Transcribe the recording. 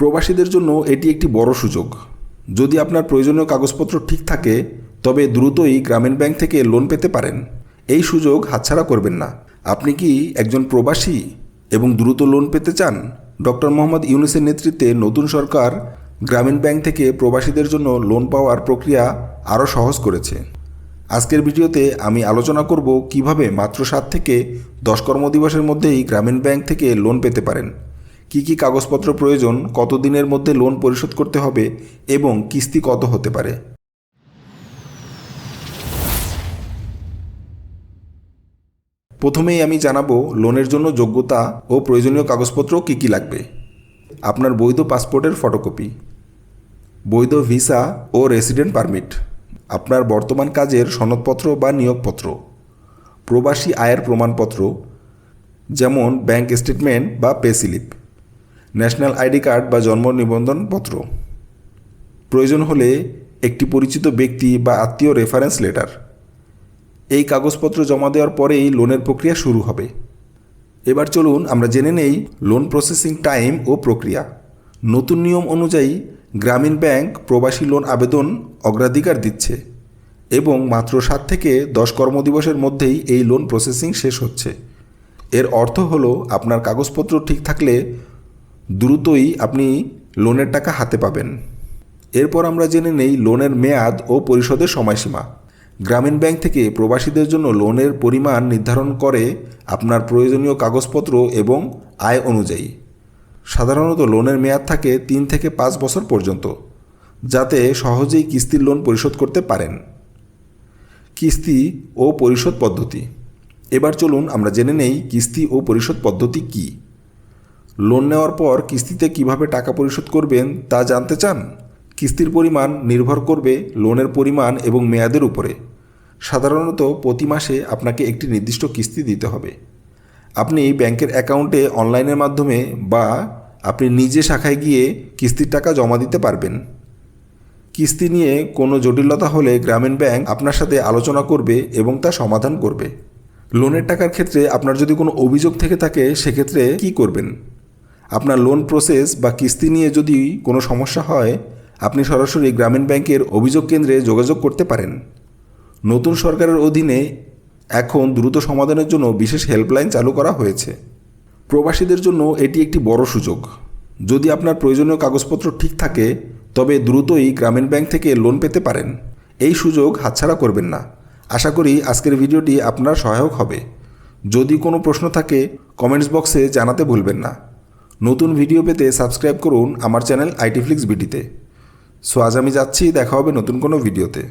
প্রবাসীদের জন্য এটি একটি বড় সুযোগ। যদি আপনার প্রয়োজনীয় কাগজপত্র ঠিক থাকে, তবে দ্রুতই গ্রামীণ ব্যাংক থেকে লোন পেতে পারেন। এই সুযোগ হাতছাড়া করবেন না। আপনি কি একজন প্রবাসী এবং দ্রুত লোন পেতে চান? ডক্টর মোহাম্মদ ইউনুসের নেতৃত্বে নতুন সরকার গ্রামীণ ব্যাংক থেকে প্রবাসীদের জন্য লোন পাওয়ার প্রক্রিয়া আরও সহজ করেছে। আজকের ভিডিওতে আমি আলোচনা করব কীভাবে মাত্র সাত থেকে দশ কর্মদিবসের মধ্যেই গ্রামীণ ব্যাংক থেকে লোন পেতে পারেন। কি কি কাগজপত্র প্রয়োজন কত দিনের মধ্যে লোন পরিশোধ করতে হবে এবং কিস্তি কত হতে পারে? প্রথমেই আমি জানাব লোনের জন্য যোগ্যতা ও প্রয়োজনীয় কাগজপত্র কী কী লাগবে। আপনার বৈধ পাসপোর্টের ফটোকপি, বৈধ ভিসা ও রেসিডেন্ট পারমিট, আপনার বর্তমান কাজের সনদপত্র বা নিয়োগপত্র, প্রবাসী আয়ের প্রমাণপত্র, যেমন ব্যাংক স্টেটমেন্ট বা pay slip. National ID card বা জন্ম নিবন্ধনপত্র প্রয়োজন হলে একটি পরিচিত ব্যক্তি বা আত্মীয় রেফারেন্স লেটার। এই কাগজপত্র জমা দেওয়ার পরেই লোনের প্রক্রিয়া শুরু হবে। এবার চলুন আমরা জেনে নেই লোন প্রসেসিং টাইম ও প্রক্রিয়া। নতুন নিয়ম অনুযায়ী গ্রামীণ ব্যাংক প্রবাসী লোন আবেদন অগ্রাধিকার দিচ্ছে এবং মাত্র সাত থেকে দশ কর্মদিবসের মধ্যেই এই লোন প্রসেসিং শেষ হচ্ছে। এর অর্থ হলো আপনার কাগজপত্র ঠিক থাকলে দ্রুতই আপনি লোনের টাকা হাতে পাবেন। এরপর আমরা জেনে নেই লোনের মেয়াদ ও পরিশোধের সময়সীমা। গ্রামীণ ব্যাংক থেকে প্রবাসীদের জন্য লোনের পরিমাণ নির্ধারণ করে আপনার প্রয়োজনীয় কাগজপত্র এবং আয় অনুযায়ী। সাধারণত লোনের মেয়াদ থাকে তিন থেকে পাঁচ বছর পর্যন্ত, যাতে সহজেই কিস্তির লোন পরিশোধ করতে পারেন। কিস্তি ও পরিশোধ পদ্ধতি। এবার চলুন আমরা জেনে নেই কিস্তি ও পরিশোধ পদ্ধতি কী। লোন নেওয়ার পর কিস্তিতে কীভাবে টাকা পরিশোধ করবেন তা জানতে চান? কিস্তির পরিমাণ নির্ভর করবে লোনের পরিমাণ এবং মেয়াদের উপরে। সাধারণত প্রতি মাসে আপনাকে একটি নির্দিষ্ট কিস্তি দিতে হবে। আপনি ব্যাংকের অ্যাকাউন্টে অনলাইনের মাধ্যমে বা আপনি নিজে শাখায় গিয়ে কিস্তির টাকা জমা দিতে পারবেন। কিস্তি নিয়ে কোনো জটিলতা হলে গ্রামীণ ব্যাংক আপনার সাথে আলোচনা করবে এবং তা সমাধান করবে। লোনের টাকার ক্ষেত্রে আপনার যদি কোনো অভিযোগ থেকে থাকে, সেক্ষেত্রে কি করবেন? আপনার লোন প্রসেস বা কিস্তি নিয়ে যদি কোনো সমস্যা হয়, আপনি সরাসরি গ্রামীণ ব্যাংকের অভিযোগ কেন্দ্রে যোগাযোগ করতে পারেন। নতুন সরকারের অধীনে এখন দ্রুত সমাধানের জন্য বিশেষ হেল্পলাইন চালু করা হয়েছে। প্রবাসীদের জন্য এটি একটি বড় সুযোগ। যদি আপনার প্রয়োজনীয় কাগজপত্র ঠিক থাকে, তবে দ্রুতই গ্রামীণ ব্যাংক থেকে লোন পেতে পারেন। এই সুযোগ হাতছাড়া করবেন না। আশা করি আজকের ভিডিওটি আপনার সহায়ক হবে। যদি কোনো প্রশ্ন থাকে কমেন্টস বক্সে জানাতে ভুলবেন না। নতুন ভিডিও পেতে সাবস্ক্রাইব করুন আমার চ্যানেল আইটিফ্লিক্স বিডিতে সো আজ আমি যাচ্ছি, দেখা হবে নতুন কোনো ভিডিওতে